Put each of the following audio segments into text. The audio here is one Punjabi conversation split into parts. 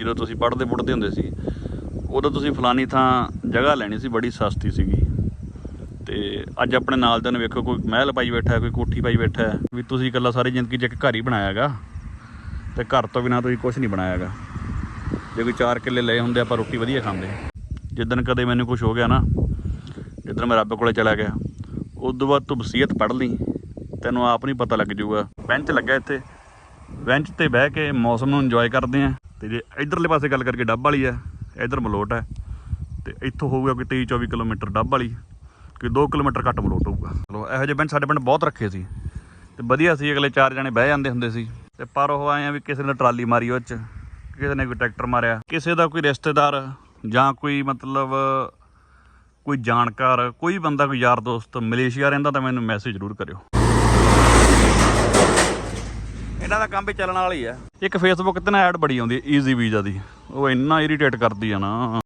ਜਦੋਂ ਤੁਸੀਂ ਪੜ੍ਹਦੇ ਪੁੱਟਦੇ ਹੁੰਦੇ ਸੀ, ਉਦੋਂ ਤੁਸੀਂ ਫਲਾਨੀ ਥਾਂ ਜਗ੍ਹਾ ਲੈਣੀ ਸੀ, ਬੜੀ ਸਸਤੀ ਸੀਗੀ। ਤੇ ਅੱਜ ਆਪਣੇ ਨਾਲ ਦੇ ਨੂੰ ਵੇਖੋ, ਕੋਈ ਮਹਿਲ ਪਾਈ ਬੈਠਾ, ਕੋਈ ਕੋਠੀ ਪਾਈ ਬੈਠਾ, ਵੀ ਤੁਸੀਂ ਇਕੱਲਾ ਸਾਰੀ ਜ਼ਿੰਦਗੀ 'ਚ ਇੱਕ ਘਰ ਹੀ ਬਣਾਇਆਗਾ ਤੇ ਘਰ ਤੋਂ ਬਿਨਾ ਤੁਸੀਂ ਕੁਝ ਨਹੀਂ ਬਣਾਇਆਗਾ ਜੇ ਕੋਈ 4 ਕਿੱਲੇ ਲਏ ਹੁੰਦੇ, ਆਪਾਂ ਰੋਟੀ ਵਧੀਆ ਖਾਂਦੇ। ਜਿੱਦਣ ਕਦੇ ਮੈਨੂੰ ਕੁਝ ਹੋ ਗਿਆ ਨਾ, ਜਿੱਦਣ ਮੈਂ ਰੱਬ ਕੋਲੇ ਚਲਾ ਗਿਆ ਉਸ ਤੋਂ ਬਾਅਦ ਤੂੰ ਵਸੀਅਤ ਪੜ੍ਹ ਲਈ, ਤੈਨੂੰ ਆਪ ਨਹੀਂ ਪਤਾ ਲੱਗ ਜਾਊਗਾ। ਬੈਂਚ ਲੱਗਾ ਇੱਥੇ। ਬੈਂਚ ਤੇ ਬਹਿ ਕੇ ਮੌਸਮ ਨੂੰ ਇੰਜੋਏ ਕਰਦੇ ਆ। ਤੇ ਜੇ ਇਧਰਲੇ ਪਾਸੇ ਗੱਲ ਕਰਕੇ ਡੱਬ ਵਾਲੀ ਹੈ, ਇਧਰ ਮਲੋਟ ਹੈ, ਤੇ ਇੱਥੋਂ ਹੋਊਗਾ ਕੋਈ 23 24 ਕਿਲੋਮੀਟਰ ਡੱਬ ਵਾਲੀ, ਕਿ 2 ਕਿਲੋਮੀਟਰ ਘੱਟ ਮਲੋਟ ਹੋਊਗਾ। ਚਲੋ, ਇਹੋ ਜਿਹੇ ਬੈਂਚ ਸਾਡੇ ਪਿੰਡ ਬਹੁਤ ਰੱਖੇ ਸੀ, ਤੇ ਵਧੀਆ ਸੀ, ਅਗਲੇ ਚਾਰ ਜਣੇ ਬਹਿ ਜਾਂਦੇ ਹੁੰਦੇ ਸੀ। ਤੇ ਪਰ ਉਹ ਆਏ ਆ ਵੀ ਕਿਸੇ ਨੇ ਟਰਾਲੀ ਮਾਰੀ ਉਹ ਚ, ਕਿਸੇ ਨੇ ਕੋਈ ਟਰੈਕਟਰ ਮਾਰਿਆ, ਕਿਸੇ ਦਾ ਕੋਈ ਰਿਸ਼ਤੇਦਾਰ ਜਾਂ ਕੋਈ ਮਤਲਬ ਕੋਈ ਜਾਣਕਾਰ, ਕੋਈ ਬੰਦਾ, ਕੋਈ ਯਾਰ ਦੋਸਤ ਮਲੇਸ਼ੀਆ ਰਹਿੰਦਾ ਤਾਂ ਮੈਨੂੰ ਮੈਸੇਜ ਜ਼ਰੂਰ ਕਰਿਓ। ਇਹਨਾਂ ਦਾ ਕੰਮ ਵੀ ਚੱਲਣ ਵਾਲਾ ਹੀ ਆ। ਇੱਕ ਫੇਸਬੁੱਕ ਤੇ ਨਾ ਐਡ ਬੜੀ ਆਉਂਦੀ ਈਜ਼ੀ ਵੀਜ਼ਾ ਦੀ। ਉਹ ਇੰਨਾ ਇਰੀਟੇਟ ਕਰਦੀ ਆ ਨਾ।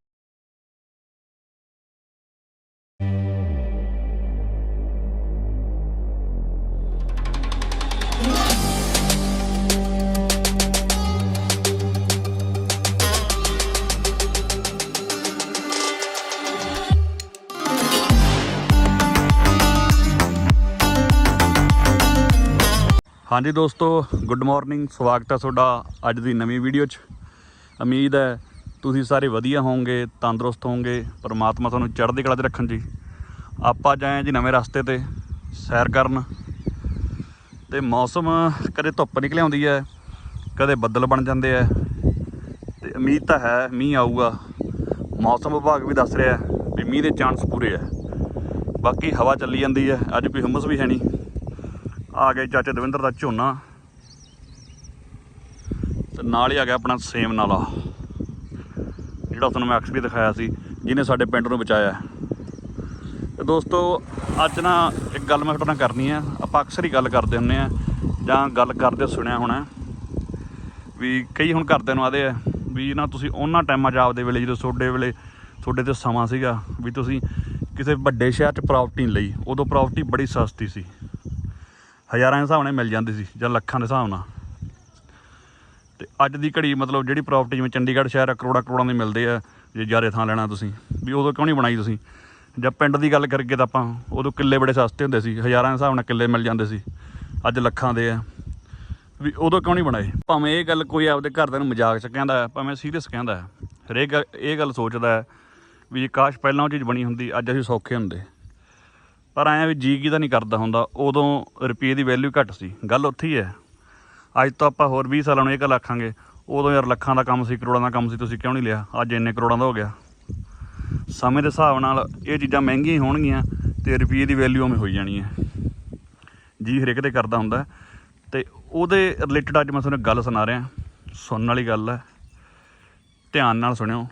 ਹਾਂਜੀ ਦੋਸਤੋ ਗੁੱਡ ਮਾਰਨਿੰਗ ਸਵਾਗਤ ਹੈ ਤੁਹਾਡਾ ਅੱਜ ਦੀ ਨਵੀਂ ਵੀਡੀਓ 'ਚ। ਉਮੀਦ ਹੈ ਤੁਸੀਂ ਸਾਰੇ ਵਧੀਆ ਹੋਵੋਗੇ, ਤੰਦਰੁਸਤ ਹੋਵੋਗੇ, ਪਰਮਾਤਮਾ ਤੁਹਾਨੂੰ ਚੜ੍ਹਦੀ ਕਲਾ 'ਚ ਰੱਖਣ ਜੀ। ਆਪਾਂ ਜਾਏ ਜੀ ਨਵੇਂ ਰਸਤੇ ਤੇ, ਸੈਰ ਕਰਨ। ਤੇ ਮੌਸਮ ਕਦੇ ਧੁੱਪ ਨਿਕਲ ਆਉਂਦੀ ਹੈ, ਕਦੇ ਬੱਦਲ ਬਣ ਜਾਂਦੇ ਆ ਤੇ ਉਮੀਦ ਤਾਂ ਹੈ ਮੀਂਹ ਆਊਗਾ। ਮੌਸਮ ਵਿਭਾਗ ਵੀ ਦੱਸ ਰਿਹਾ ਹੈ ਵੀ ਮੀਂਹ ਦੇ ਚਾਂਸ ਪੂਰੇ ਆ ਬਾਕੀ ਹਵਾ ਚੱਲੀ ਜਾਂਦੀ ਹੈ, ਅੱਜ ਕੋਈ ਹਮਸ ਵੀ ਹੈ ਨਹੀਂ। ਆ ਗਏ ਚਾਚੇ ਦਵਿੰਦਰ ਦਾ ਝੋਨਾ। ਤੇ ਨਾਲ ਹੀ ਆ ਗਿਆ ਆਪਣਾ ਸੇਮ ਨਾਲਾ। ਜਿਹੜਾ ਤੁਹਾਨੂੰ ਮੈਂ ਅਕਸਰ ਹੀ ਦਿਖਾਇਆ ਸੀ, ਜਿਹਨੇ ਸਾਡੇ ਪਿੰਡ ਨੂੰ ਬਚਾਇਆ। ਤੇ ਦੋਸਤੋ, ਅੱਜ ਨਾ ਇੱਕ ਗੱਲ ਮੈਂ ਤੁਹਾਡੇ ਨਾਲ ਕਰਨੀ ਆ। ਆਪਾਂ ਅਕਸਰ ਹੀ ਗੱਲ ਕਰਦੇ ਹੁੰਨੇ ਆ, ਜਾਂ ਗੱਲ ਕਰਦੇ ਸੁਣਿਆ ਹੋਣਾ। ਵੀ ਕਈ ਹੁਣ ਘਰਦਿਆਂ ਨੂੰ ਆਦੇ ਆ, ਵੀ ਨਾ ਤੁਸੀਂ ਉਹਨਾਂ ਟਾਈਮਾਂ 'ਚ ਆਪਦੇ ਵੇਲੇ, ਜਦੋਂ ਤੁਹਾਡੇ ਵੇਲੇ ਤੁਹਾਡੇ ਤੇ ਸਮਾਂ ਸੀਗਾ, ਵੀ ਤੁਸੀਂ ਕਿਸੇ ਵੱਡੇ ਸ਼ਹਿਰ 'ਚ ਪ੍ਰਾਪਰਟੀ ਲਈ। ਉਦੋਂ ਪ੍ਰਾਪਰਟੀ ਬੜੀ ਸਸਤੀ ਸੀ। ਹਜ਼ਾਰਾਂ ਦੇ ਹਿਸਾਬ ਨਾਲ ਮਿਲ ਜਾਂਦੀ ਸੀ, ਜਾਂ ਲੱਖਾਂ ਦੇ ਹਿਸਾਬ ਨਾਲ। ਤੇ ਅੱਜ ਦੀ ਘੜੀ ਮਤਲਬ ਜਿਹੜੀ ਪ੍ਰਾਪਰਟੀ ਜਿਵੇਂ ਚੰਡੀਗੜ੍ਹ ਸ਼ਹਿਰ ਆ, ਕਰੋੜਾਂ ਕਰੋੜਾਂ ਦੇ ਮਿਲਦੇ ਆ, ਜੇ ਜ਼ਿਆਦਾ ਥਾਂ ਲੈਣਾ ਤੁਸੀਂ। ਵੀ ਉਦੋਂ ਕਿਉਂ ਨਹੀਂ ਬਣਾਈ ਤੁਸੀਂ? ਜਦ ਪਿੰਡ ਦੀ ਗੱਲ ਕਰਕੇ ਤਾਂ ਆਪਾਂ, ਉਦੋਂ ਕਿੱਲੇ ਬੜੇ ਸਸਤੇ ਹੁੰਦੇ ਸੀ, ਹਜ਼ਾਰਾਂ ਦੇ ਹਿਸਾਬ ਨਾਲ ਕਿੱਲੇ ਮਿਲ ਜਾਂਦੇ ਸੀ, ਅੱਜ ਲੱਖਾਂ ਦੇ ਆ। ਵੀ ਉਦੋਂ ਕਿਉਂ ਨਹੀਂ ਬਣਾਏ? ਭਾਵੇਂ ਇਹ ਗੱਲ ਕੋਈ ਆਪਦੇ ਘਰਦਿਆਂ ਨੂੰ ਮਜ਼ਾਕ ਚ ਕਹਿੰਦਾ ਭਾਵੇਂ ਸੀਰੀਅਸ ਕਹਿੰਦਾ ਹਰੇਕ ਗੱਲ- ਇਹ ਗੱਲ ਸੋਚਦਾ ਹੈ ਵੀ ਜੇ ਕਾਸ਼ ਪਹਿਲਾਂ ਉਹ ਚੀਜ਼ ਬਣੀ ਹੁੰਦੀ, ਅੱਜ ਅਸੀਂ ਸੌਖੇ ਹੁੰਦੇ। ਪਰ ਐਂ ਵੀ ਜੀ ਕੀ ਤਾਂ ਨਹੀਂ ਕਰਦਾ ਹੁੰਦਾ, ਉਦੋਂ ਰੁਪਏ ਦੀ ਵੈਲਿਊ ਘੱਟ ਸੀ। ਗੱਲ ਉੱਥੇ ਹੀ ਹੈ। ਅੱਜ ਤੋਂ ਆਪਾਂ ਹੋਰ 20 ਸਾਲਾਂ ਨੂੰ ਇਹ ਗੱਲ ਆਖਾਂਗੇ, ਉਦੋਂ ਯਾਰ ਲੱਖਾਂ ਦਾ ਕੰਮ ਸੀ, ਕਰੋੜਾਂ ਦਾ ਕੰਮ ਸੀ, ਤੁਸੀਂ ਕਿਉਂ ਨਹੀਂ ਲਿਆ? ਅੱਜ ਇੰਨੇ ਕਰੋੜਾਂ ਦਾ ਹੋ ਗਿਆ। ਸਮੇਂ ਦੇ ਹਿਸਾਬ ਨਾਲ ਇਹ ਚੀਜ਼ਾਂ ਮਹਿੰਗੀਆਂ ਹੀ ਹੋਣਗੀਆਂ ਤੇ ਰੁਪਏ ਦੀ ਵੈਲਿਊ ਉਵੇਂ ਹੋਈ ਜਾਣੀ ਹੈ। ਜੀ ਹਰੇਕ ਤੇ ਕਰਦਾ ਹੁੰਦਾ। ਹੈ। ਤੇ ਉਹਦੇ ਰਿਲੇਟਡ ਅੱਜ ਮੈਂ ਤੁਹਾਨੂੰ ਗੱਲ ਸੁਣਾ ਰਿਹਾ। ਸੁਣਨ ਵਾਲੀ ਗੱਲ ਹੈ। ਧਿਆਨ ਨਾਲ ਸੁਣਿਓ।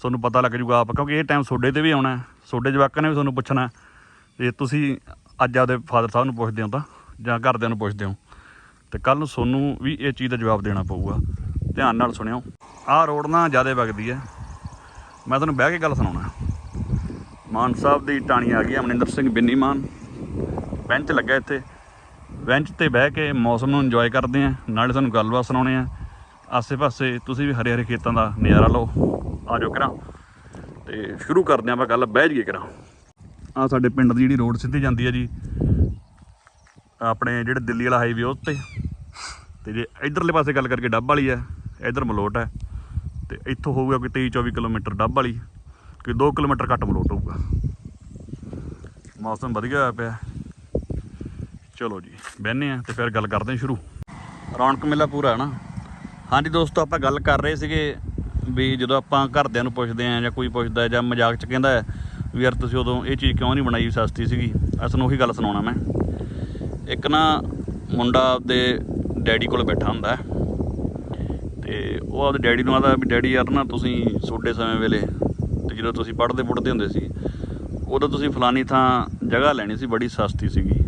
ਤੁਹਾਨੂੰ ਪਤਾ ਲੱਗ ਜੂਗਾ ਆਪ, ਕਿਉਂਕਿ ਇਹ ਟਾਈਮ ਤੁਹਾਡੇ ਤੇ ਵੀ ਆਉਣਾ ਹੈ। ਤੁਹਾਡੇ ਜਵਾਕਾਂ ਨੇ ਵੀ ਤੁਹਾਨੂੰ ਪੁੱਛਣਾ ਜੇ ਤੁਸੀਂ ਅੱਜ ਆਪਦੇ ਫਾਦਰ ਸਾਹਿਬ ਨੂੰ ਪੁੱਛਦੇ ਹੋ ਤਾਂ ਜਾਂ ਘਰਦਿਆਂ ਨੂੰ ਪੁੱਛਦੇ ਹੋ ਤੇ ਕੱਲ ਨੂੰ ਸੋਨੂੰ ਵੀ ਇਹ ਚੀਜ਼ ਦਾ ਜਵਾਬ ਦੇਣਾ ਪਊਗਾ। ਧਿਆਨ ਨਾਲ ਸੁਣਿਓ। ਆਹ ਰੋਡ ਨਾ ਜ਼ਿਆਦਾ ਵਗਦੀ ਹੈ। ਮੈਂ ਤੁਹਾਨੂੰ ਬਹਿ ਕੇ ਗੱਲ ਸੁਣਾਉਣਾ। ਮਾਨ ਸਾਹਿਬ ਦੀ ਟਾਣੀ ਆ ਗਈ ਹੈ, ਅਮਰਿੰਦਰ ਸਿੰਘ ਬਿੰਨੀ ਮਾਨ। ਬੈਂਚ ਲੱਗਾ ਇੱਥੇ। ਬੈਂਚ ਤੇ ਬਹਿ ਕੇ ਮੌਸਮ ਨੂੰ ਇੰਜੋਏ ਕਰਦੇ ਆ। ਨਾਲੇ ਤੁਹਾਨੂੰ ਗੱਲਬਾਤ ਸੁਣਾਉਣੇ ਆ। ਆਸੇ-ਪਾਸੇ ਤੁਸੀਂ ਵੀ ਹਰੇ ਹਰੇ ਖੇਤਾਂ ਦਾ ਨਜ਼ਾਰਾ ਲਓ। ਆ ਜਾਓ ਕਰਾਂ ਤੇ ਸ਼ੁਰੂ ਕਰਦੇ ਆ ਆਪਾਂ ਗੱਲ ਬਹਿ ਜੀਏ ਕਰਾਂ ਆ ਸਾਡੇ ਪਿੰਡ ਦੀ ਜਿਹੜੀ ਰੋਡ ਸਿੱਧੀ ਜਾਂਦੀ ਹੈ ਜੀ, ਆਪਣੇ ਜਿਹੜੇ ਦਿੱਲੀ ਵਾਲਾ ਹਾਈਵੇ ਉਹ ਤੇ ਤੇ ਜੇ ਇਧਰਲੇ ਪਾਸੇ ਗੱਲ ਕਰਕੇ ਡੱਬ ਵਾਲੀ ਹੈ ਇਧਰ ਮਲੋਟ ਹੈ ਤੇ ਇੱਥੋਂ ਹੋਊਗਾ ਕੋਈ 23 24 ਕਿਲੋਮੀਟਰ ਡੱਬ ਵਾਲੀ ਕਿ 2 ਕਿਲੋਮੀਟਰ ਘੱਟ ਮਲੋਟ ਹੋਊਗਾ। ਮੌਸਮ ਵਧੀਆ ਹੋਇਆ ਪਿਆ। ਚਲੋ ਜੀ ਬਹਿਨੇ ਆ ਤੇ ਫਿਰ ਗੱਲ ਕਰਦੇ ਹਾਂ ਸ਼ੁਰੂ। ਰੌਣਕ ਮੇਲਾ ਪੂਰਾ ਹੈ ਨਾ ਹਾਂਜੀ ਦੋਸਤੋ, ਆਪਾਂ ਗੱਲ ਕਰ ਰਹੇ ਸੀਗੇ ਵੀ ਜਦੋਂ ਆਪਾਂ ਘਰਦਿਆਂ ਨੂੰ ਪੁੱਛਦੇ ਆ ਜਾਂ ਕੋਈ ਪੁੱਛਦਾ ਜਾਂ ਮਜ਼ਾਕ ਚ ਕਹਿੰਦਾ ਵੀ ਯਾਰ ਤੁਸੀਂ ਉਦੋਂ, ਇਹ ਚੀਜ਼ ਕਿਉਂ ਨਹੀਂ ਬਣਾਈ ਸਸਤੀ ਸੀਗੀ? ਅਸਲ ਉਹੀ ਗੱਲ ਸੁਣਾਉਣਾ ਮੈਂ। ਇੱਕ ਨਾ ਮੁੰਡਾ ਆਪਦੇ ਡੈਡੀ ਕੋਲ ਬੈਠਾ ਹੁੰਦਾ ਹੈ। ਤੇ ਉਹ ਆਪਦੇ ਡੈਡੀ ਨੂੰ ਆਦਾ ਵੀ, ਡੈਡੀ ਯਾਰ ਨਾ, ਤੁਸੀਂ ਛੋਟੇ ਸਮੇਂ ਵੇਲੇ ਤੇ ਜਦੋਂ ਤੁਸੀਂ ਪੜ੍ਹਦੇ ਪੜ੍ਹਦੇ ਹੁੰਦੇ ਸੀ, ਉਦੋਂ ਤੁਸੀਂ ਫਲਾਨੀ ਥਾਂ ਜਗ੍ਹਾ ਲੈਣੀ ਸੀ, ਬੜੀ ਸਸਤੀ ਸੀਗੀ।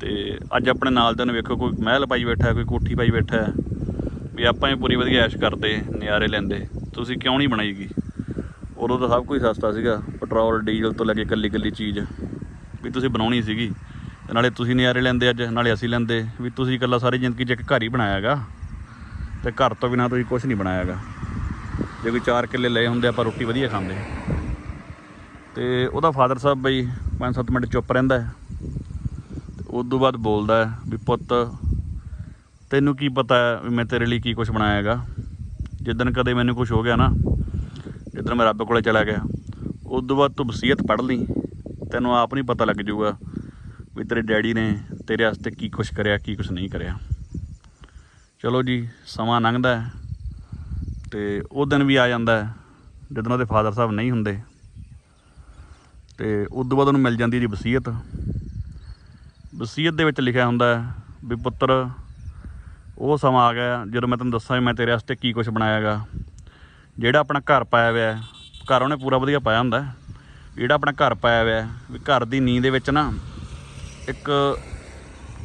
ਤੇ ਅੱਜ ਆਪਣੇ ਨਾਲ ਦੇ ਨੂੰ ਵੇਖੋ, ਕੋਈ ਮਹਿਲ ਪਾਈ ਬੈਠਾ ਕੋਈ ਕੋਠੀ ਪਾਈ ਬੈਠਾ ਵੀ ਆਪਾਂ ਹੀ ਪੂਰੀ ਵਧੀਆ ਐਸ਼ ਕਰਦੇ, ਨਜ਼ਾਰੇ ਲੈਂਦੇ, ਤੁਸੀਂ ਕਿਉਂ ਨਹੀਂ ਬਣਾਈਗੀ? ਉਦੋਂ ਤਾਂ ਸਭ ਕੁਝ ਸਸਤਾ ਸੀਗਾ, ਪੈਟਰੋਲ, ਡੀਜ਼ਲ ਤੋਂ ਲੈ ਕੇ ਕੱਲੀ ਕੱਲੀ ਚੀਜ਼ ਵੀ ਤੁਸੀਂ ਬਣਾਉਣੀ ਸੀਗੀ। ਤੇ ਨਾਲੇ ਤੁਸੀਂ ਨਜ਼ਾਰੇ ਲੈਂਦੇ ਅੱਜ, ਨਾਲੇ ਅਸੀਂ ਲੈਂਦੇ, ਵੀ ਤੁਸੀਂ ਇਕੱਲਾ ਸਾਰੀ ਜ਼ਿੰਦਗੀ 'ਚ ਇੱਕ ਘਰ ਹੀ ਬਣਾਇਆਗਾ ਤੇ ਘਰ ਤੋਂ ਬਿਨਾ ਤੁਸੀਂ ਕੁਝ ਨਹੀਂ ਬਣਾਇਆਗਾ ਜੇ ਕੋਈ 4 ਕਿੱਲੇ ਲਏ ਹੁੰਦੇ, ਆਪਾਂ ਰੋਟੀ ਵਧੀਆ ਖਾਂਦੇ। ਤੇ ਉਹਦਾ ਫਾਦਰ ਸਾਹਿਬ ਬਈ 5-7 ਮਿੰਟ ਚੁੱਪ ਰਹਿੰਦਾ ਹੈ। ਤੇ ਉਸ ਤੋਂ ਬਾਅਦ ਬੋਲਦਾ ਵੀ ਪੁੱਤ, ਤੈਨੂੰ ਕੀ ਪਤਾ ਹੈ ਵੀ ਮੈਂ ਤੇਰੇ ਲਈ ਕੀ ਕੁਝ ਬਣਾਇਆ ਹੈਗਾ? ਜਿੱਦਣ ਕਦੇ ਮੈਨੂੰ ਕੁਝ ਹੋ ਗਿਆ ਨਾ ਜਿੱਦਣ ਮੈਂ ਰੱਬ ਕੋਲੇ ਚਲਾ ਗਿਆ। ਉਸ ਤੋਂ ਬਾਅਦ ਤੂੰ ਵਸੀਅਤ ਪੜ੍ਹ ਲਈ। ਤੈਨੂੰ ਆਪ ਨਹੀਂ ਪਤਾ ਲੱਗ ਜਾਊਗਾ ਵੀ ਤੇਰੇ ਡੈਡੀ ਨੇ ਤੇਰੇ ਵਾਸਤੇ ਕੀ ਕੁਝ ਕਰਿਆ, ਕੀ ਕੁਝ ਨਹੀਂ ਕਰਿਆ। ਚਲੋ ਜੀ, ਸਮਾਂ ਲੰਘਦਾ ਹੈ ਤੇ ਉਹ ਦਿਨ ਵੀ ਆ ਜਾਂਦਾ ਹੈ ਜਦੋਂ ਉਹਦੇ ਫਾਦਰ ਸਾਹਿਬ ਨਹੀਂ ਹੁੰਦੇ। ਤੇ ਉਸ ਤੋਂ ਬਾਅਦ ਉਹਨੂੰ ਮਿਲ ਜਾਂਦੀ ਜੀ ਵਸੀਅਤ। ਵਸੀਅਤ ਦੇ ਵਿੱਚ ਲਿਖਿਆ ਹੁੰਦਾ ਵੀ ਪੁੱਤਰ, ਉਹ ਸਮਾਂ ਆ ਗਿਆ ਜਦੋਂ ਮੈਂ ਤੈਨੂੰ ਦੱਸਾਂ ਵੀ ਮੈਂ ਤੇਰੇ ਵਾਸਤੇ ਕੀ ਕੁਝ ਬਣਾਇਆਗਾ। ਜਿਹੜਾ ਆਪਣਾ ਘਰ ਪਾਇਆ ਹੋਇਆ ਘਰ ਉਹਨੇ ਪੂਰਾ ਵਧੀਆ ਪਾਇਆ ਹੁੰਦਾ ਜਿਹੜਾ ਆਪਣਾ ਘਰ ਪਾਇਆ ਹੋਇਆ ਵੀ ਘਰ ਦੀ ਨੀਂਹ ਦੇ ਵਿੱਚ ਨਾ ਇੱਕ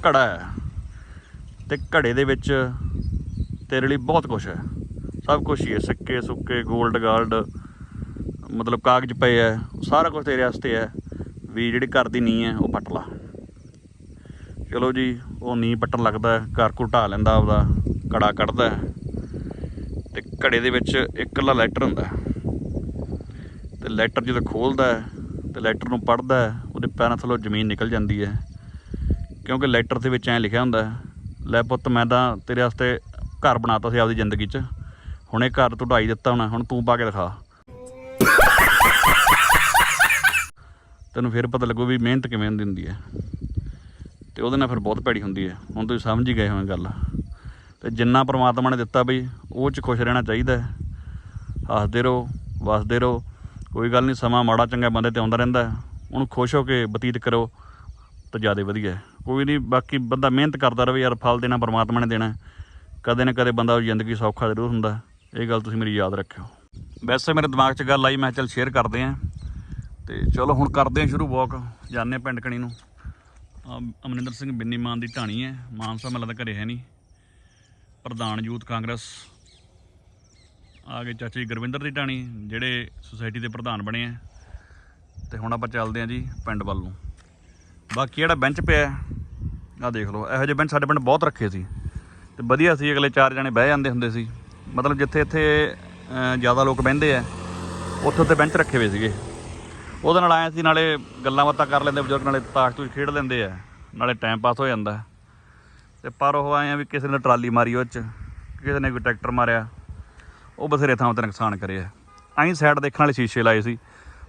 ਘੜਾ ਹੈ ਤੇ ਘੜੇ ਦੇ ਵਿੱਚ ਤੇਰੇ ਲਈ ਬਹੁਤ ਕੁਝ ਹੈ। ਸਭ ਕੁਝ ਹੀ ਹੈ, ਸਿੱਕੇ, ਸੁੱਕੇ 골ਡ ਗਾਲਡ ਮਤਲਬ ਕਾਗਜ਼ ਪਏ ਹੈ, ਸਾਰਾ ਕੁਝ ਤੇਰੇ ਵਾਸਤੇ ਹੈ ਵੀ ਜਿਹੜੀ ਘਰ ਦੀ ਨੀਂਹ ਹੈ, ਉਹ ਪੱਟ ਲਾ। ਚਲੋ ਜੀ, ਉਹ ਨੀਂਹ ਪੱਟਣ ਲੱਗਦਾ ਘਰ ਘੁਟਾ ਲੈਂਦਾ ਆਪਦਾ ਕੜਾ ਕੱਢਦਾ ਤੇ ਘੜੇ ਦੇ ਵਿੱਚ ਇਕੱਲਾ ਲੈਟਰ ਹੁੰਦਾ ਹੈ। ਤੇ ਲੈਟਰ ਜਦੋਂ ਖੋਲਦਾ ਹੈ ਤੇ ਲੈਟਰ ਨੂੰ ਪੜ੍ਹਦਾ ਉਹਦੇ ਪੈਰਾਂ ਥੱਲੋਂ ਜ਼ਮੀਨ ਨਿਕਲ ਜਾਂਦੀ ਹੈ। ਕਿਉਂਕਿ ਲੈਟਰ ਦੇ ਵਿੱਚ ਐਂ ਲਿਖਿਆ ਹੁੰਦਾ ਲੈ ਪੁੱਤ ਮੈਂ ਤਾਂ ਤੇਰੇ ਵਾਸਤੇ ਘਰ ਬਣਾਤਾ ਸੀ ਆਪਦੀ ਜ਼ਿੰਦਗੀ 'ਚ। ਹੁਣੇ ਘਰ ਤੂੰ ਢਾਈ ਦਿੱਤਾ ਹੋਣਾ, ਹੁਣ ਤੂੰ ਪਾ ਕੇ ਦਿਖਾ। ਤੈਨੂੰ ਫਿਰ ਪਤਾ ਲੱਗੂ ਵੀ ਮਿਹਨਤ ਕਿਵੇਂ ਹੁੰਦੀ ਹੁੰਦੀ ਹੈ। ਤੇ ਉਹਦੇ ਨਾਲ ਫਿਰ ਬਹੁਤ ਭੈੜੀ ਹੁੰਦੀ ਹੈ। ਹੁਣ ਤੁਸੀਂ ਸਮਝ ਹੀ ਗਏ ਹੋਏ ਗੱਲ। ਤੇ ਜਿੰਨਾ ਪ੍ਰਮਾਤਮਾ ਨੇ ਦਿੱਤਾ ਬਈ, ਉਹ 'ਚ ਖੁਸ਼ ਰਹਿਣਾ ਚਾਹੀਦਾ ਹੈ। ਹੱਸਦੇ ਰਹੋ, ਵਸਦੇ ਰਹੋ। ਕੋਈ ਗੱਲ ਨਹੀਂ, ਸਮਾਂ ਮਾੜਾ ਚੰਗਾ ਬੰਦੇ ਤੇ ਆਉਂਦਾ ਰਹਿੰਦਾ ਉਹਨੂੰ ਖੁਸ਼ ਹੋ ਕੇ ਬਤੀਤ ਕਰੋ ਤਾਂ ਜ਼ਿਆਦਾ ਵਧੀਆ ਕੋਈ ਨਹੀਂ, ਬਾਕੀ ਬੰਦਾ ਮਿਹਨਤ ਕਰਦਾ ਰਹੇ, ਯਾਰ ਫਲ ਦੇਣਾ ਪਰਮਾਤਮਾ ਨੇ ਦੇਣਾ ਕਦੇ ਨਾ ਕਦੇ ਬੰਦਾ ਜ਼ਿੰਦਗੀ ਸੌਖਾ ਜ਼ਰੂਰ ਹੁੰਦਾ ਇਹ ਗੱਲ ਤੁਸੀਂ ਮੇਰੀ ਯਾਦ ਰੱਖਿਓ। ਵੈਸੇ ਮੇਰੇ ਦਿਮਾਗ 'ਚ ਗੱਲ ਆਈ, ਮੈਂ ਕਿਹਾ ਚੱਲ ਸ਼ੇਅਰ ਕਰਦੇ ਆਂ ਤੇ ਚਲੋ, ਹੁਣ ਕਰਦੇ ਆਂ ਸ਼ੁਰੂ ਵਾਕ ਜਾਂਦੇ ਆਂ ਪਿੰਡ ਕਣੀ ਨੂੰ। ਅਮਰਿੰਦਰ ਸਿੰਘ ਬਿੰਨੀ ਮਾਨ ਦੀ ਢਾਣੀ ਹੈ। ਮਾਨਸਾ ਮੱਲਾ ਦਾ ਘਰੇ ਹੈ ਨਹੀਂ। ਪ੍ਰਧਾਨ ਯੂਥ ਕਾਂਗਰਸ। ਆ ਗਏ ਚਾਚਾ ਜੀ ਗੁਰਵਿੰਦਰ ਦੀ ਟਾਣੀ ਜਿਹੜੇ ਸੁਸਾਇਟੀ ਦੇ ਪ੍ਰਧਾਨ ਬਣੇ ਆ। ਤੇ ਹੁਣ ਆਪਾਂ ਚੱਲਦੇ ਆਂ ਜੀ ਪਿੰਡ ਵੱਲ ਨੂੰ। ਬਾਕੀ ਜਿਹੜਾ ਬੈਂਚ ਪਿਆ ਆ ਦੇਖ ਲਓ, ਇਹੋ ਜਿਹੇ ਬੈਂਚ ਸਾਡੇ ਪਿੰਡ ਬਹੁਤ ਰੱਖੇ ਸੀ। ਤੇ ਵਧੀਆ ਸੀ, ਅਗਲੇ ਚਾਰ ਜਣੇ ਬਹਿ ਜਾਂਦੇ ਹੁੰਦੇ ਸੀ। ਮਤਲਬ ਜਿੱਥੇ ਇੱਥੇ ਜ਼ਿਆਦਾ ਲੋਕ ਬਹਿੰਦੇ ਆ, ਉੱਥੇ ਉੱਥੇ ਬੈਂਚ ਰੱਖੇ ਹੋਏ ਸੀਗੇ। ਉਹਦੇ ਨਾਲ ਆਏ ਸੀ, ਨਾਲੇ ਗੱਲਾਂ ਬਾਤਾਂ ਕਰ ਲੈਂਦੇ, ਬਜ਼ੁਰਗ ਨਾਲੇ ਤਾਸ਼ ਤੂਸ਼ ਖੇਡ ਲੈਂਦੇ ਆ। ਨਾਲੇ ਟਾਈਮ ਪਾਸ ਹੋ ਜਾਂਦਾ। ਤੇ ਪਰ ਉਹ ਆਏ ਆ ਵੀ ਕਿਸੇ ਨੇ ਟਰਾਲੀ ਮਾਰੀ ਉਹ 'ਚ, ਕਿਸੇ ਨੇ ਕੋਈ ਟਰੈਕਟਰ ਮਾਰਿਆ। ਉਹ ਬਥੇਰੇ ਥਾਂ ਤੇ ਨੁਕਸਾਨ ਕਰਿਆ ਐਂ ਸਾਈਡ ਦੇਖਣ ਵਾਲੇ ਸ਼ੀਸ਼ੇ ਲਾਏ ਸੀ।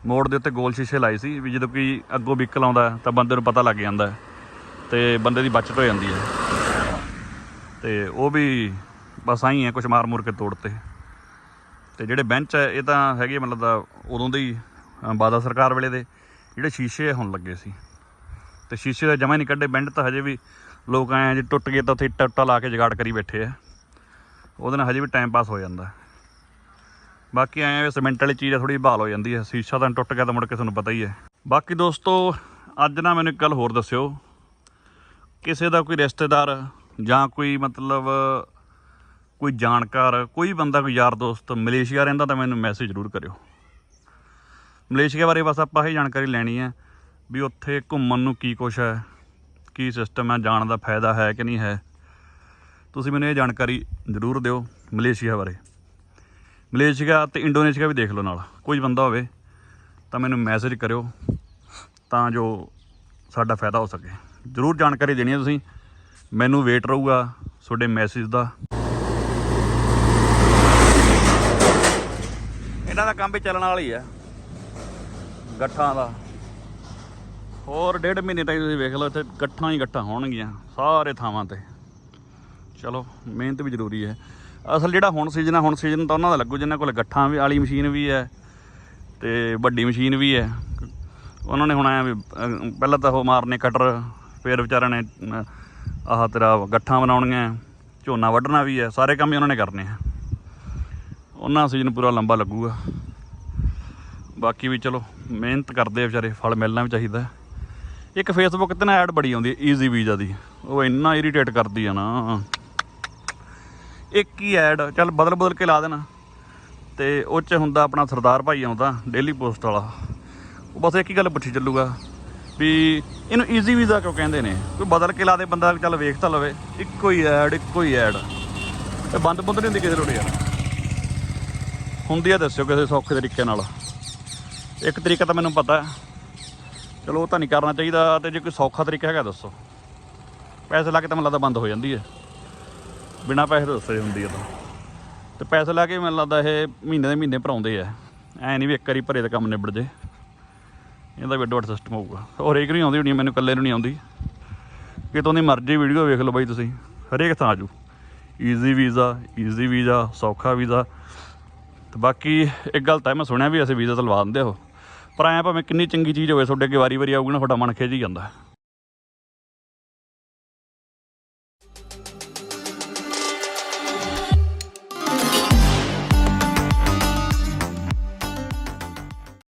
ਮੋੜ ਦੇ ਉੱਤੇ ਗੋਲ ਸ਼ੀਸ਼ੇ ਲਾਏ ਸੀ ਵੀ ਜਦੋਂ ਕੋਈ ਅੱਗੋਂ ਵਹੀਕਲ ਆਉਂਦਾ ਤਾਂ ਬੰਦੇ ਨੂੰ ਪਤਾ ਲੱਗ ਜਾਂਦਾ ਹੈ ਤੇ ਬੰਦੇ ਦੀ ਬਚਤ ਹੋ ਜਾਂਦੀ ਹੈ। ਤੇ ਉਹ ਵੀ ਬਸ ਆਈ ਹੈ ਕੁਛ ਮਾਰ ਮੂਰ ਕੇ ਤੋੜਤੇ ਤੇ। ਜਿਹੜੇ ਬੈਂਚ ਹੈ ਇਹ ਤਾਂ ਹੈਗੇ ਮਤਲਬ ਦਾ ਉਦੋਂ ਦੇ ਹੀ ਬਾਦਲ ਸਰਕਾਰ ਵੇਲੇ ਦੇ। ਜਿਹੜੇ ਸ਼ੀਸ਼ੇ ਹੁਣ ਲੱਗੇ ਸੀ। ਤੇ ਸ਼ੀਸ਼ੇ ਦਾ ਜਮਾ ਨਹੀਂ ਕੱਢੇ। ਬੈਂਡ ਤਾਂ ਹਜੇ ਵੀ ਲੋਕ ਆਏ ਆ ਜੇ ਟੁੱਟ ਗਏ ਤਾਂ ਉੱਥੇ ਟੱਟਾ ਲਾ ਕੇ ਜਗਾੜ ਕਰੀ ਬੈਠੇ ਆ। ਉਹਦੇ ਨਾਲ ਹਜੇ ਵੀ ਟਾਈਮ ਪਾਸ ਹੋ ਜਾਂਦਾ। ਬਾਕੀ ਐਂ ਵੀ ਸੀਮੈਂਟ ਵਾਲੀ ਚੀਜ਼ ਆ ਥੋੜੀ ਬਹਾਲ ਹੋ ਜਾਂਦੀ ਹੈ ਸ਼ੀਸ਼ਾ ਤਾਂ ਟੁੱਟ ਗਿਆ ਤਾਂ ਮੁੜ ਕੇ ਤੁਹਾਨੂੰ ਪਤਾ ਹੀ ਹੈ ਬਾਕੀ ਦੋਸਤੋ, ਅੱਜ ਨਾ ਮੈਨੂੰ ਇੱਕ ਗੱਲ ਹੋਰ ਦੱਸਿਓ। ਕਿਸੇ ਦਾ ਕੋਈ ਰਿਸ਼ਤੇਦਾਰ ਜਾਂ ਕੋਈ ਮਤਲਬ ਕੋਈ ਜਾਣਕਾਰ, ਕੋਈ ਬੰਦਾ, ਕੋਈ ਯਾਰ ਦੋਸਤ ਮਲੇਸ਼ੀਆ ਰਹਿੰਦਾ ਤਾਂ ਮੈਨੂੰ ਮੈਸੇਜ ਜ਼ਰੂਰ ਕਰਿਓ। ਮਲੇਸ਼ੀਆ ਬਾਰੇ ਬਸ ਆਪਾਂ ਇਹ ਜਾਣਕਾਰੀ ਲੈਣੀ ਹੈ ਵੀ ਉੱਥੇ ਘੁੰਮਣ ਨੂੰ ਕੀ ਕੁਛ ਹੈ। ਕੀ ਸਿਸਟਮ ਹੈ, ਜਾਣ ਦਾ ਫਾਇਦਾ ਹੈ ਕਿ ਨਹੀਂ ਹੈ, ਤੁਸੀਂ ਮੈਨੂੰ ਇਹ ਜਾਣਕਾਰੀ ਜ਼ਰੂਰ ਦਿਓ ਮਲੇਸ਼ੀਆ ਬਾਰੇ। ਮਲੇਸ਼ੀਆ ਤੇ ਇੰਡੋਨੇਸ਼ੀਆ ਵੀ ਦੇਖ ਲਓ ਨਾਲ, ਕੋਈ ਬੰਦਾ ਹੋਵੇ ਤਾਂ ਮੈਨੂੰ ਮੈਸੇਜ ਕਰਿਓ ਤਾਂ ਜੋ ਸਾਡਾ ਫਾਇਦਾ ਹੋ ਸਕੇ। ਜ਼ਰੂਰ ਜਾਣਕਾਰੀ ਦੇਣੀ ਹੈ ਤੁਸੀਂ, ਮੈਨੂੰ ਵੇਟ ਰਹੂਗਾ ਤੁਹਾਡੇ ਮੈਸੇਜ ਦਾ। ਇਹਨਾਂ ਦਾ ਕੰਮ ਵੀ ਚੱਲਣ ਵਾਲਾ ਹੀ ਆ ਗੱਠਾਂ ਦਾ। ਹੋਰ ਡੇਢ ਮਹੀਨੇ ਤੱਕ ਤੁਸੀਂ ਵੇਖ ਲਓ, ਇੱਥੇ ਗੱਠਾਂ ਹੀ ਗੱਠਾਂ ਹੋਣਗੀਆਂ ਸਾਰੇ ਥਾਵਾਂ ਤੇ। ਚਲੋ, ਮਿਹਨਤ ਵੀ ਜ਼ਰੂਰੀ ਹੈ। ਅਸਲ ਜਿਹੜਾ ਹੁਣ ਸੀਜ਼ਨ ਆ, ਹੁਣ ਸੀਜ਼ਨ ਤਾਂ ਉਹਨਾਂ ਦਾ ਲੱਗੂ, ਜਿਨ੍ਹਾਂ ਕੋਲ ਗੱਠਾਂ ਵੀ, ਵਾਲੀ ਮਸ਼ੀਨ ਵੀ ਹੈ ਤੇ ਵੱਡੀ ਮਸ਼ੀਨ ਵੀ ਹੈ। ਉਹਨਾਂ ਨੇ ਹੁਣ ਆਇਆ ਵੀ ਪਹਿਲਾਂ ਤਾਂ ਉਹ ਮਾਰਨੇ ਕਟਰ, ਫਿਰ ਵਿਚਾਰਿਆਂ ਨੇ ਆਹ ਤੇਰਾ ਗੱਠਾਂ ਬਣਾਉਣੀਆਂ, ਝੋਨਾ ਵੱਢਣਾ ਵੀ ਹੈ, ਸਾਰੇ ਕੰਮ ਹੀ ਉਹਨਾਂ ਨੇ ਕਰਨੇ ਆ। ਉਹਨਾਂ ਸੀਜ਼ਨ ਪੂਰਾ ਲੰਬਾ ਲੱਗੂਗਾ। ਬਾਕੀ ਵੀ ਚਲੋ, ਮਿਹਨਤ ਕਰਦੇ ਆ ਵਿਚਾਰੇ, ਫਲ ਮਿਲਣਾ ਵੀ ਚਾਹੀਦਾ। ਇੱਕ ਫੇਸਬੁੱਕ ਤੇ ਨਾ ਐਡ ਬੜੀ ਆਉਂਦੀ ਈਜ਼ੀ ਵੀਜ਼ਾ ਦੀ। ਉਹ ਇੰਨਾ ਇਰੀਟੇਟ ਕਰਦੀ ਆ ਨਾ। ਇੱਕ ਹੀ ਐਡ ਚੱਲ ਬਦਲ ਬਦਲ ਕੇ ਲਾ ਦੇਣਾ। ਤੇ ਉਹ ਚ ਹੁੰਦਾ ਆਪਣਾ ਸਰਦਾਰ ਭਾਈ ਆਉਂਦਾ ਡੇਲੀ ਪੋਸਟ ਵਾਲਾ। ਉਹ ਬਸ ਇੱਕ ਹੀ ਗੱਲ ਪੁੱਛੀ ਚੱਲੂਗਾ, ਵੀ ਇਹਨੂੰ ਈਜ਼ੀ ਵੀਜ਼ਾ ਕਿਉਂ ਕਹਿੰਦੇ ਨੇ? ਕੋਈ ਬਦਲ ਕੇ ਲਾ ਦੇ ਬੰਦਾ, ਚੱਲ ਵੇਖ ਤਾਂ ਲਵੇ। ਇੱਕੋ ਹੀ ਐਡ ਇੱਕੋ ਹੀ ਐਡ ਇਹ ਬੰਦ ਬੰਦ ਨਹੀਂ ਹੁੰਦੀ ਕਿਸੇ ਰੋੜੇ ਯਾਰ। ਹੁੰਦੀ ਆ ਦੱਸਿਓ ਕਿਸੇ ਸੌਖੇ ਤਰੀਕੇ ਨਾਲ। ਇੱਕ ਤਰੀਕਾ ਤਾਂ ਮੈਨੂੰ ਪਤਾ ਚਲੋ, ਉਹ ਤਾਂ ਨਹੀਂ ਕਰਨਾ ਚਾਹੀਦਾ ਤੇ ਜੇ ਕੋਈ ਸੌਖਾ ਤਰੀਕਾ ਹੈਗਾ ਦੱਸੋ। ਪੈਸੇ ਲਾ ਕੇ ਤਾਂ ਮੈਨੂੰ ਲੱਗਦਾ ਬੰਦ ਹੋ ਜਾਂਦੀ ਹੈ। ਬਿਨਾ ਪੈਸੇ ਤੋਂ ਦੱਸੇ ਹੁੰਦੀ ਹੈ ਤਾਂ। ਤੇ ਪੈਸੇ ਲਾ ਕੇ ਮੈਨੂੰ ਲੱਗਦਾ ਇਹ ਮਹੀਨੇ ਦੇ ਮਹੀਨੇ ਭਰਾਉਂਦੇ ਆ। ਐ ਨਹੀਂ ਵੀ ਇੱਕ ਵਾਰੀ ਭਰੇ ਤਾਂ ਕੰਮ ਨਿਬੜ ਜੇ। ਇਹਦਾ ਵੀ ਅੱਡੋ ਸਿਸਟਮ ਹੋਊਗਾ। ਹੋਰ ਹਰੇਕ ਨਹੀਂ ਆਉਂਦੀ ਹੋਣੀ, ਮੈਨੂੰ ਇਕੱਲੇ ਨੂੰ ਨਹੀਂ ਆਉਂਦੀ। ਕਿਤੋਂ ਦੀ ਮਰਜ਼ੀ ਵੀਡੀਓ ਵੇਖ ਲਓ ਬਾਈ ਤੁਸੀਂ। ਹਰੇਕ ਥਾਂ ਆਜੂ। ਈਜ਼ੀ ਵੀਜ਼ਾ ਈਜ਼ੀ ਵੀਜ਼ਾ ਸੌਖਾ ਵੀਜ਼ਾ ਤੇ ਬਾਕੀ ਇੱਕ ਗੱਲ ਤਾਂ ਮੈਂ ਸੁਣਿਆ ਵੀ ਅਸੀਂ ਵੀਜ਼ਾ ਤਾਂ ਲਵਾ ਦਿੰਦੇ ਉਹ। ਪਰ ਐਂ ਭਾਵੇਂ ਕਿੰਨੀ ਚੰਗੀ ਚੀਜ਼ ਹੋਵੇ, ਤੁਹਾਡੇ ਅੱਗੇ ਵਾਰੀ ਵਾਰੀ ਆਊਗੀ ਨਾ, ਤੁਹਾਡਾ ਮਨ ਖਿੱਚ ਹੀ ਜਾਂਦਾ।